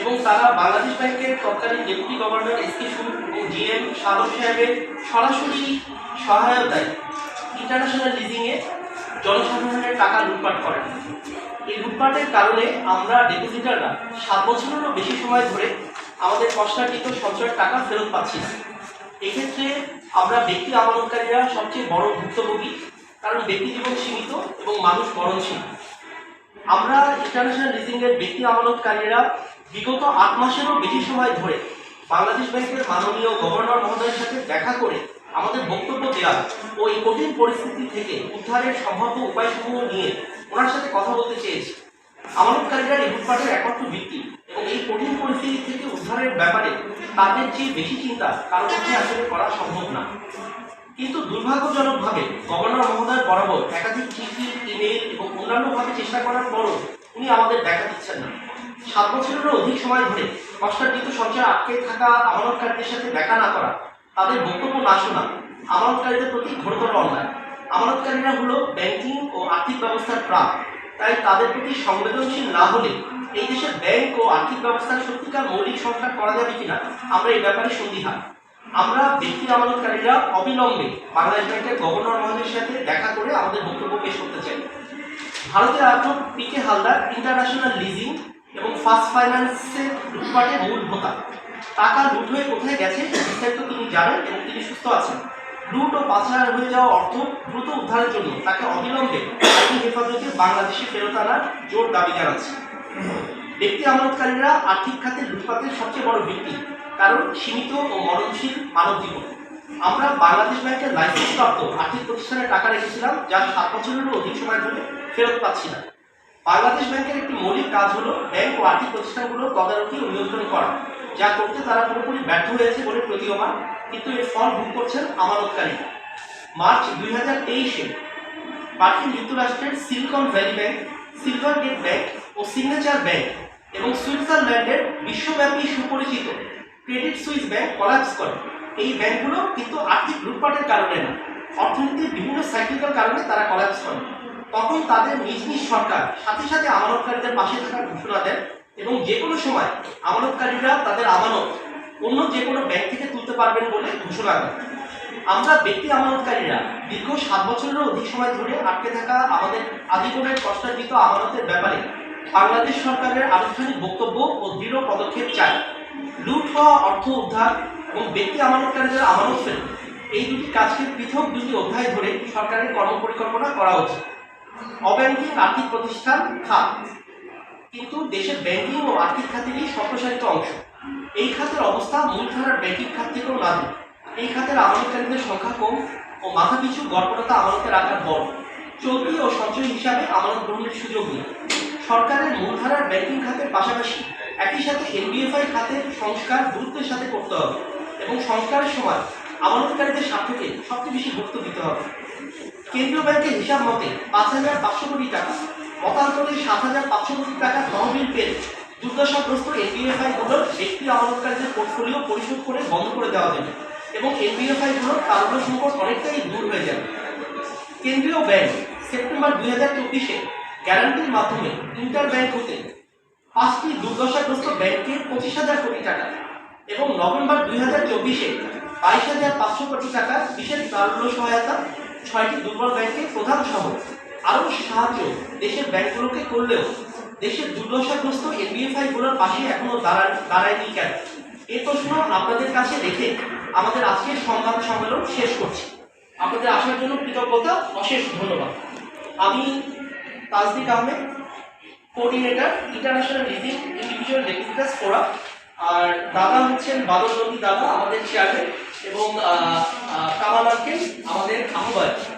এবং তারা বাংলাদেশ ব্যাংকের তৎকালীন ডেপুটি গভর্নর এস কে সুর এবং জিএম সাদর সাহেবের সরাসরি সহায়তায় ইন্টারন্যাশনাল লিজিংয়ে জনসাধারণের টাকা লুটপাট করেন। এই লুটপাটের কারণে আমরা ডেপোজিটাররা সাত বছরেরও বেশি সময় ধরে আমাদের কষ্টার্জিত সঞ্চয়ের টাকা ফেরত পাচ্ছি না। এক্ষেত্রে আমরা ব্যক্তি আমানতকারীরা সবচেয়ে বড় ভুক্তভোগী, কারণ ব্যক্তি জীবন সীমিত এবং মানুষ মরণশীল আমরা ইন্টারন্যাশনাল লিজিংয়ের ব্যক্তি আমানতকারীরা বিগত আট মাসেরও বেশি সময় ধরে বাংলাদেশ ব্যাংকের মাননীয় গভর্নর মহোদয়ের সাথে দেখা করে আমাদের বক্তব্য দেওয়া ও এই কঠিন পরিস্থিতি থেকে উদ্ধারের সম্ভাব্য উপায়সমূহ নিয়ে ওনার সাথে কথা বলতে চেয়েছি। আমানতকারীরা এই লুটপাটের একমাত্র ভিত্তি এবং এই কঠিন পরিস্থিতি থেকে উদ্ধারের ব্যাপারে তাদের চেয়ে বেশি চিন্তা কারও পক্ষে আসলে করা সম্ভব না। কিন্তু দুর্ভাগ্যজনকভাবে গভর্নর মহোদয় বরাবর একাধিক চিঠি, ইমেল এবং অন্যান্যভাবে চেষ্টা করার পরও উনি আমাদের দেখা দিচ্ছেন না। সাত বছরেরও অধিক সময় ধরে কষ্টার্জিত সঞ্চয় আটকে থাকা আমানতকারীদের সাথে দেখা না করা, তাদের বক্তব্য না শোনা, আমানতকারীদের প্রতি ঘোরতর অন্যায়। আমানতকারীরা হলো ব্যাংকিং ও আর্থিক ব্যবস্থার প্রাণ। তাই তাদের প্রতি সংবেদনশীল না হলে এই দেশের ব্যাংক ও আর্থিক ব্যবস্থার সত্যিকার মৌলিক সংস্কার করা যাবে কিনা আমরা এই ব্যাপারে সন্দিহান। আমরা ব্যক্তি আমানতকারীরা অবিলম্বে বাংলাদেশ ব্যাংকের গভর্নর মহোদয়ের সাথে দেখা করে আমাদের বক্তব্য পেশ করতে চাই। ভারতের আয়োজক P K Halder, international leasing এবং ফার্স্ট ফাইন্যান্সের লুটপাটের মূল ভোতা। টাকা লুট হয়ে কোথায় গেছে বিস্তারিত তিনি জানেন এবং তিনি সুস্থ আছেন। লুট ও পাচার হয়ে যাওয়া অর্থ দ্রুত উদ্ধারের জন্য তাকে অবিলম্বে আইনি হেফাজতে বাংলাদেশে ফেরত আনার জোর দাবি জানাচ্ছে ব্যক্তি আমানতকারীরা আর্থিক খাতে লুটপাটের সবচেয়ে বড় ভিত্তি, কারণ সীমিত ও মরণশীল মানব জীবন। আমরা বাংলাদেশ ব্যাংকের লাইসেন্স প্রাপ্ত আর্থিক প্রতিষ্ঠানে টাকা রেখেছিলাম, যা সাত বছরেরও অধিক সময় ধরে ফেরত পাচ্ছি না। বাংলাদেশ ব্যাংকের একটি মৌলিক কাজ হলো ব্যাংক ও আর্থিক প্রতিষ্ঠানগুলো তদারকি ও নিয়ন্ত্রণ করা, যা করতে তারা পুরোপুরি ব্যর্থ হয়েছে বলে প্রতীয়মান, কিন্তু এর ফল ভোগ করছেন আমানতকারীরা। মার্চ দুই হাজার তেইশে মার্কিন যুক্তরাষ্ট্রের Silicon Valley bank Silver Gate bank ও সিগনেচার ব্যাংক এবং সুইজারল্যান্ডের বিশ্বব্যাপী সুপরিচিত ক্রেডিট সুইস ব্যাংক কলাপস করে। এই ব্যাংকগুলো কিন্তু আর্থিক লুটপাটের কারণে না, অর্থনীতির বিভিন্ন সাইক্লিক্যাল কারণে তারা কলাপস করে। তখন তাদের নিজ নিজ সরকার, সাথে সাথে আমানতকারীদের পাশে থাকার ঘোষণা দেন এবং যে কোনো সময় আমানতকারীরা তাদের আমানত অন্য যে কোনো ব্যাংক থেকে তুলতে পারবেন বলে ঘোষণা দেন। আমরা ব্যক্তি আমানতকারীরা দীর্ঘ সাত বছরেরও অধিক সময় ধরে আটকে থাকা আমাদের আজীবনের কষ্টার্জিত আমানতের ব্যাপারে বাংলাদেশ সরকারের আনুষ্ঠানিক বক্তব্য ও দৃঢ় পদক্ষেপ চাই। লুট হওয়া অর্থ উদ্ধার এবং ব্যক্তি আমানতকারীদের আমানত ফেরত। এই দুটি কাজকে পৃথক দুটি অধ্যায় ধরে সরকারের কর্মপরিকল্পনা করা উচিত। অব্যাংকিং আর্থিক প্রতিষ্ঠান খাত। কিন্তু দেশের ব্যাংকিং ও আর্থিক খাতেরই সম্প্রসারিত অংশ। এই খাতের অবস্থা মূলধারার ব্যাংকিং খাত থেকেও নাজুক। এই খাতের আমানতকারীদের সংখ্যা কম ও মাথাপিছু গড়পড়তা আমানতের আকার বড়। চলতি ও সঞ্চয় হিসাবে আমানত গ্রহণের সুযোগ নেই। সরকারের মূলধারার ব্যাংকিং খাতের পাশাপাশি একই সাথে এনবিএফআই খাতের সংস্কার গুরুত্বের সাথে করতে হবে এবং সংস্কারের সময় আমানতকারীদের স্বার্থকে সবচেয়ে বেশি গুরুত্ব দিতে হবে। কেন্দ্রীয় ব্যাংকের হিসাব মতে পাঁচ হাজার পাঁচশো কোটি টাকা, মতান্তরে সাত হাজার পাঁচশো কোটি টাকা তহবিল পেয়ে দুর্দশাগ্রস্ত এনবিএফআই গুলোর একটি আমানতকারীদের পোর্টফোলিও পরিশোধ করে বন্ধ করে দেওয়া যাবে এবং এনবিএফআই গুলোর কারণ সংকট অনেকটাই দূর হয়ে যাবে। কেন্দ্রীয় ব্যাংক সেপ্টেম্বর দুই হাজার চব্বিশে গ্যারান্টির মাধ্যমে ইন্টার ব্যাংক হতে পাঁচটি দুর্দশাগ্রস্ত ব্যাংকে পঁচিশ হাজার কোটি টাকা এবং নভেম্বর দুই হাজার চব্বিশে বাইশ হাজার পাঁচশো কোটি টাকা বিশেষ তারল্য সহায়তা ছয়টি দুর্বল ব্যাংকে প্রধান সহ আরও সাহায্য দেশের ব্যাংকগুলোকে করলেও দেশের দুর্দশাগ্রস্ত এনবিএফআই গুলোর পাশে এখনও দাঁড়ায় দাঁড়ায়নি কেন? এ প্রশ্ন আপনাদের কাছে রেখে আমাদের আজকের সংবাদ সম্মেলন শেষ করছি। আপনাদের আসার জন্য কৃতজ্ঞতা, অশেষ ধন্যবাদ। আমি Tazdik Ahmed coordinator international living individual ডেপুটিটাস forum আর দাদা হচ্ছেন বাদল দাদা, আমাদের চেয়ারম্যান এবং কামাল আমাদের আহ্বায়ক